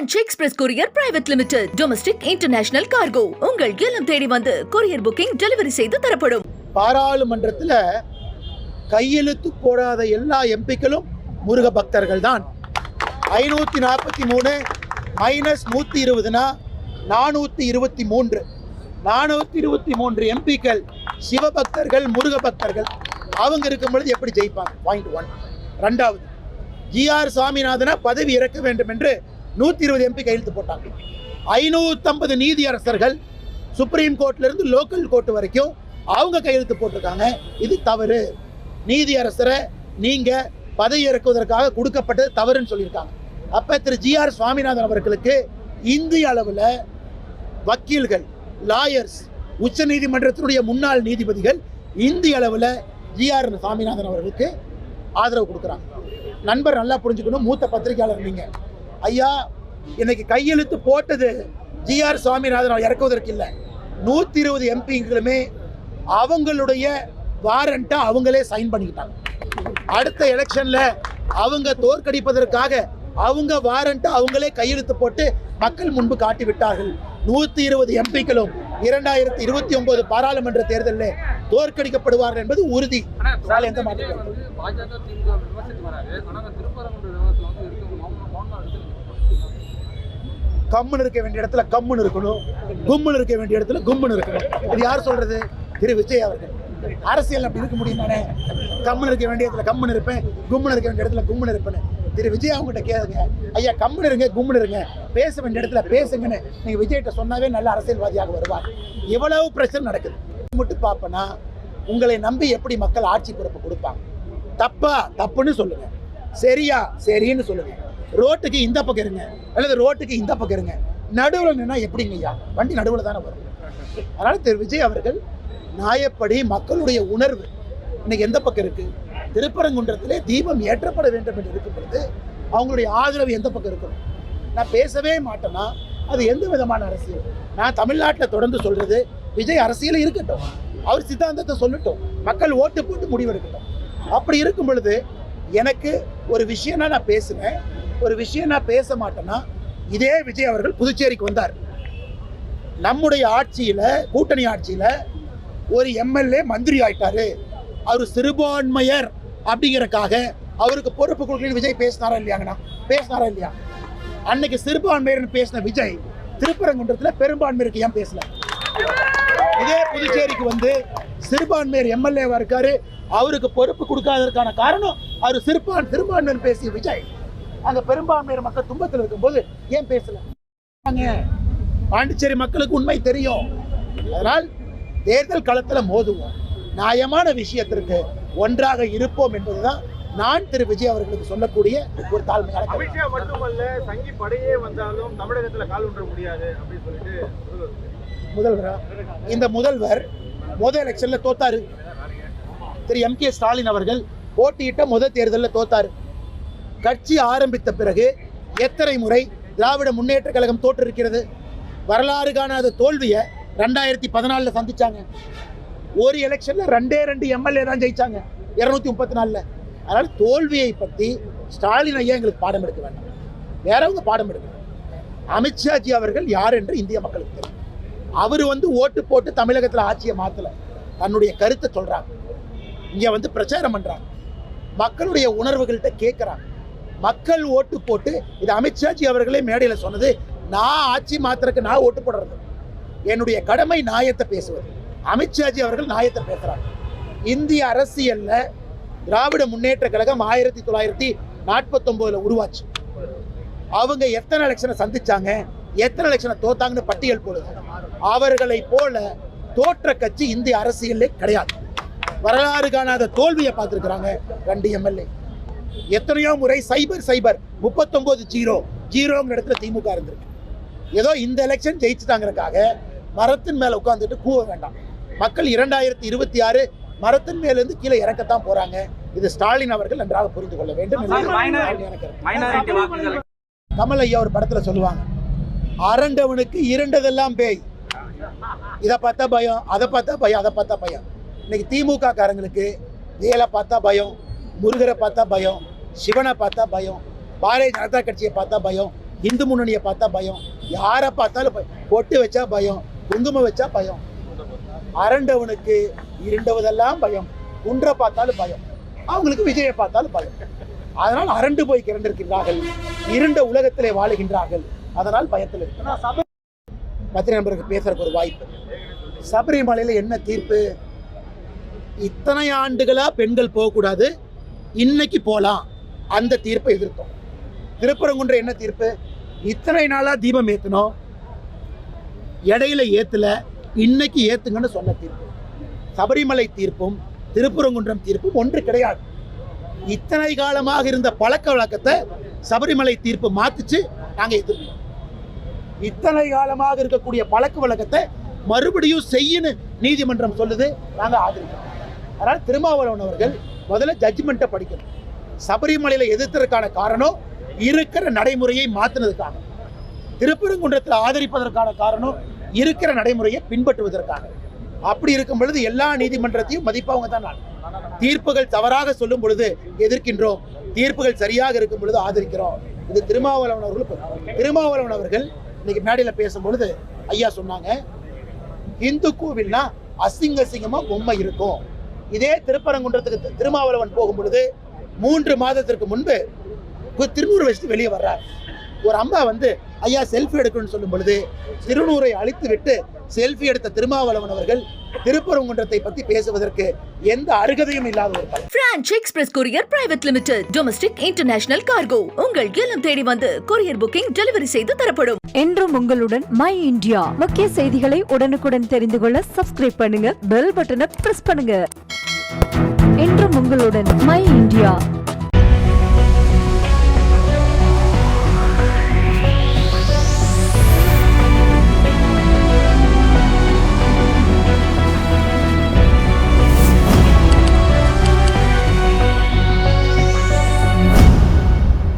Branch express courier private limited domestic international cargo உங்கள் இல்லம் தேடி வந்து கொரியர் புக்கிங் டெலிவரி செய்து தரப்படும். பாராளுமன்றத்தில் கையெழுத்து போடாத எல்லா எம்பிக்களும் முருக பக்தர்கள் தான் ஐநூற்றி நாற்பத்தி மூணு மைனஸ் நூற்றி இருபதுனா நானூற்றி இருபத்தி மூன்று. நானூற்றி இருபத்தி மூன்று எம்பிக்கள் சிவபக்தர்கள் முருக பக்தர்கள் அவங்க இருக்கும் பொழுது எப்படி ஜெயிப்பாங்க? பாயிண்ட் ஒன் ரெண்டாவது ஜிஆர் சாமிநாதனை பதவி இறக்க வேண்டும் என்று நூற்றி இருபது எம்பி கையெழுத்து போட்டாங்க. ஐநூற்றம்பது நீதியரசர்கள் சுப்ரீம் கோர்ட்லேருந்து லோக்கல் கோர்ட் வரைக்கும் அவங்க கையெழுத்து போட்டிருக்காங்க. இது தவறு. நீதியரசரை நீங்கள் பதவி இறக்குவதற்காக கொடுக்கப்பட்டது தவறுன்னு சொல்லியிருக்காங்க. அப்போ திரு ஜிஆர் சுவாமிநாதன் அவர்களுக்கு இந்திய அளவில் வக்கீல்கள் லாயர்ஸ் உச்ச நீதிமன்றத்தினுடைய முன்னாள் நீதிபதிகள் இந்திய அளவில் ஜிஆர் சாமிநாதன் அவர்களுக்கு ஆதரவு கொடுக்குறாங்க. நண்பர் நல்லா புரிஞ்சுக்கணும். மூத்த பத்திரிகையாளர் நீங்கள் ஐயா இன்னைக்கு கையெழுத்து போட்டது ஜிஆர் சுவாமிநாதன் அவர் இறக்குவதற்கு இல்லை. நூற்றி இருபது எம்பிங்களுமே அவங்களுடைய வாரண்ட்டை அவங்களே சைன் பண்ணிக்கிட்டாங்க. அடுத்த எலெக்ஷன்ல அவங்க தோற்கடிப்பதற்காக அவங்க வாரண்ட்டை அவங்களே கையெழுத்து போட்டு மக்கள் முன்பு காட்டி விட்டார்கள். நூற்றி இருபது எம்பிக்களும் இரண்டாயிரத்தி இருபத்தி ஒன்பது பாராளுமன்ற தேர்தலில் தோற்கடிக்கப்படுவார்கள் என்பது உறுதி. எந்த மாற்றம் கம்முன்னு இருக்க வேண்டிய இடத்துல கம்முன்னு இருக்கணும். கும்முன்னு இருக்க வேண்டிய இடத்துல கும்முன்னு இருக்கணும். இது யார் சொல்றது? திரு விஜய் அவர்கள். அரசியல் அப்படி இருக்க முடியுமானே? கம்முன்னு இருக்க வேண்டிய இடத்துல கம்முன்னு இருப்பேன். கும்முன்னு இருக்க வேண்டிய இடத்துல கும்முன்னு இருப்பேன். திரு விஜய் அவங்ககிட்ட கேளுங்க. ஐயா கம்முன்னு இருங்க கும்முன்னு இருங்க. பேச வேண்டிய இடத்துல பேசுங்கன்னு நீங்க விஜய்கிட்ட சொன்னாவே நல்ல அரசியல்வாதியாக வருவார். எவ்வளவு பிரச்சனை நடக்குது? மட்டும் பார்ப்பனா உங்களை நம்பி எப்படி மக்கள் ஆட்சி பொறுப்பு கொடுப்பாங்க? தப்பா? தப்புன்னு சொல்லுங்க. சரியா? சரின்னு சொல்லுங்க. ரோட்டுக்கு இந்த பக்கம் இருங்க. அல்லது ரோட்டுக்கு இந்த பக்கம் இருங்க. நடுவில் நின்னா எப்படிங்க ஐயா? வண்டி நடுவில் தானே வரும். அதனால் திரு விஜய் அவர்கள் நியாயப்படி மக்களுடைய உணர்வு. இன்னைக்கு எந்த பக்கம் இருக்கு? திருப்பரங்குன்றத்திலே தீபம் ஏற்றப்பட வேண்டும் என்று இருக்கும் பொழுது அவங்களுடைய ஆதரவு எந்த பக்கம் இருக்கணும்? நான் பேசவே மாட்டேன்னா அது எந்த விதமான அரசியல்? நான் தமிழ்நாட்டில் தொடர்ந்து சொல்றது விஜய் அரசியல் இருக்கட்டும். அவர் சித்தாந்தத்தை சொல்லட்டும். மக்கள் ஓட்டு போட்டு முடிவெடுக்கட்டும். அப்படி இருக்கும் பொழுது எனக்கு ஒரு விஷயம்னா நான் பேசுவேன் ஒரு விஷயம் நான் பேச மாட்டேன்னா இதே விஜய் அவர்கள் புதுச்சேரிக்கு வந்தார். நம்முடைய ஆட்சியில் கூட்டணி ஆட்சியில் ஒரு எம்எல்ஏ மந்திரி ஆயிட்டாரு. அவர் சிறுபான்மையர் அப்படிங்கறக்காக அவருக்கு பொறுப்பு கொடுக்கல விஜய் பேசினாரா இல்லையாங்கண்ணா பேசினாரா இல்லையா? அன்னைக்கு சிறுபான்மையர்னு பேசின விஜய் திருப்பரங்குன்றத்தில் பெரும்பான்மையருக்கு ஏன் பேசல? இதே புதுச்சேரிக்கு வந்து சிறுபான்மையர் எம்எல்ஏவா இருக்காரு. அவருக்கு பொறுப்பு கொடுக்காததற்கான காரணம் அவர் சிறுபான் சிறுபான்மையர் பேசிய விஜய். அங்க பெரும்பான்மையர் மக்கள் துன்பத்தில் இருக்கும்போது ஏன் பேசல? பாண்டிச்சேரி மக்களுக்கு உண்மை தெரியும். அதனால் தேர்தல் களத்துல மோதுவோம். நியாயமான விஷயத்திற்கு ஒன்றாக இருப்போம் என்பதுதான் நான் திரு விஜய் அவர்களுக்கு சொல்லக்கூடிய ஒரு தாழ்மையான. அமித்ஷா மட்டுமல்ல சங்கி படையே வந்தாலும் தமிழகத்துல கால் ஊன்ற முடியாது அப்படின்னு சொல்லிட்டு முதல்வரா இந்த முதல்வர் முதல் எலெக்ஷன்ல தோத்தாரு. திரு எம் கே ஸ்டாலின் அவர்கள் போட்டியிட்ட முதல் தேர்தலில் தோத்தாரு. கட்சி ஆரம்பித்த பிறகு எத்தனை முறை திராவிட முன்னேற்ற கழகம் தோற்றிருக்கிறது? வரலாறு காணாத தோல்வியை ரெண்டாயிரத்தி பதினாலில் சந்திச்சாங்க. ஒரு எலெக்ஷனில் ரெண்டே ரெண்டு எம்எல்ஏ தான் ஜெயிச்சாங்க. இரநூத்தி முப்பத்தி நாலில். அதனால் தோல்வியை பற்றி ஸ்டாலின் ஐயா எங்களுக்கு பாடம் எடுக்க வேண்டாம். வேறவங்க பாடம் எடுக்க அமித்ஷாஜி அவர்கள் யார் என்று இந்திய மக்களுக்கு தெரியும். அவர் வந்து ஓட்டு போட்டு தமிழகத்தில் ஆட்சியை மாற்றல தன்னுடைய கருத்தை சொல்கிறாங்க இங்கே வந்து பிரச்சாரம் பண்ணுறாங்க மக்களுடைய உணர்வுகள்கிட்ட கேட்குறாங்க மக்கள் ஓட்டு போட்டு இது அமித்ஷாஜி அவர்களே மேடையில் சொன்னது நான் ஆட்சி மாத்திரக்கு நான் ஓட்டு போடுறது. என்னுடைய கடமை நியாயத்தை பேசுவது. அமித்ஷாஜி அவர்கள் நியாயத்தை பேசுகிறார் இந்திய அரசியல்ல திராவிட முன்னேற்ற கழகம் ஆயிரத்தி தொள்ளாயிரத்தி நாற்பத்தொம்போதில் உருவாச்சு. அவங்க எத்தனை எலெக்ஷனை சந்திச்சாங்க எத்தனை எலெக்ஷனை தோத்தாங்கன்னு பட்டியல் போடுது அவர்களை போல தோற்ற கட்சி இந்திய அரசியலே கிடையாது. வரலாறு காணாத தோல்வியை பார்த்துருக்குறாங்க ரெண்டு எம்எல்ஏ. எத்தனையோ முறை சைபர் சைபர். முப்பத்தொன்பது ஜீரோ. ஜீரோங்கிற இடத்துல திமுக இருந்திருக்கு. ஏதோ இந்த எலெக்ஷன் ஜெயிச்சுட்டாங்கிறதுக்காக மரத்தின் மேல உட்காந்துட்டு கூவ வேண்டாம். மக்கள் இரண்டாயிரத்தி இருபத்தி ஆறு மரத்தின் மேலிருந்து கீழே இறக்கத்தான் போறாங்க. இது ஸ்டாலின் அவர்கள் நன்றாக புரிந்து கொள்ள வேண்டும் கமல் ஐயா ஒரு படத்துல சொல்லுவாங்க அரண்டவனுக்கு இரண்டதெல்லாம் பேய். இதை பார்த்தா பயம் அதை பார்த்தா பயம் அதை பார்த்தா பயம். இன்னைக்கு திமுக காரங்களுக்கு வேலை பார்த்தா பயம். முருகரை பார்த்தா பயம் சிவனை பார்த்தா பயம் பாரதிய ஜனதா கட்சியை பார்த்தா பயம் இந்து முன்னணியை பார்த்தா பயம் யாரை பார்த்தாலும் பயம் பொட்டு வச்சா பயம் குங்குமம் வச்சா பயம். அரண்டவனுக்கு இருண்டவதெல்லாம் பயம் குன்றை பார்த்தாலும் பயம் அவங்களுக்கு விஜயை பார்த்தாலும் பயம். அதனால் அரண்டு போய் கிடந்திருக்கின்றார்கள் இருண்ட உலகத்திலே வாழுகின்றார்கள் அதனால் பயத்தில் இருக்கிறார் பத்திரிகை நண்பருக்கு பேசுறதுக்கு ஒரு வாய்ப்பு. சபரிமலையில் என்ன தீர்ப்பு? இத்தனை ஆண்டுகளா பெண்கள் போகக்கூடாது இன்னைக்கு போகலாம் அந்த தீர்ப்பை எதிர்த்தோம். திருப்பரங்குன்ற என்ன தீர்ப்பு? இத்தனை நாளா தீபம் ஏத்தணும் இடையில ஏத்தல. இன்னைக்கு ஏத்துங்கன்னு சொன்ன தீர்ப்பு. சபரிமலை தீர்ப்பும் திருப்பரங்குன்றம் தீர்ப்பும் ஒன்று கிடையாது. இத்தனை காலமாக இருந்த பழக்க வழக்கத்தை சபரிமலை தீர்ப்பு மாற்றிச்சு நாங்க எதிர்ப்போம் இத்தனை காலமாக இருக்கக்கூடிய பழக்க வழக்கத்தை மறுபடியும் செய்யணும் நீதிமன்றம் சொல்லுது நாங்க ஆதரிக்கிறோம். அதனால் திருமாவளவன் அவர்கள் முதல்ல ஜட்ஜ்மெண்ட்டை படிக்கணும். சபரிமலையில எதிர்த்ததற்கான காரணம் இருக்கிற நடைமுறையை மாற்றினதுக்காக திருப்பரங்குன்றத்தில் ஆதரிப்பதற்கான காரணம் இருக்கிற நடைமுறையை பின்பற்றுவதற்காக. அப்படி இருக்கும் பொழுது எல்லா நீதிமன்றத்தையும் மதிப்பவங்க தான் நான். தீர்ப்புகள் தவறாக சொல்லும் பொழுது எதிர்க்கின்றோம். தீர்ப்புகள் சரியாக இருக்கும் பொழுது ஆதரிக்கிறோம். இது திருமாவளவன் அவர்கள் திருமாவளவன் அவர்கள் இன்னைக்கு மேடையில் பேசும் பொழுது ஐயா சொன்னாங்க இந்து கோவில்னா அசிங்க அசிங்கமா பொம்மை இருக்கும். இதே திருப்பரங்குன்றத்துக்கு திருமாவளவன் போகும் பொழுது மூன்று மாதத்திற்கு முன்பு கு- திருநூறு வயசு வெளியே வர்றார். ஒரு அம்மா வந்து ஐயா செல்ஃபி எடுக்கணும்னு சொல்லும் பொழுது திருநூறை அழித்து விட்டு செல்ஃபி எடுத்த திருமாவளவன் அவர்கள் திருப்பரங்குன்றத்தை பத்தி பேசுவதற்கு எந்த அருகதையும் இல்லாத ஒரு. Branch express courier private limited domestic international cargo உங்கள் இல்லம் தேடி வந்து கொரியர் புக்கிங் டெலிவரி செய்து தரப்படும். என்றும் உங்களுடன் மை இந்தியா முக்கிய செய்திகளை உடனுக்குடன் தெரிந்து கொள்ள சப்ஸ்கிரைப் பண்ணுங்க பெல் பட்டனை பிரஸ் பண்ணுங்க. என்றும் உங்களுடன் மை இந்தியா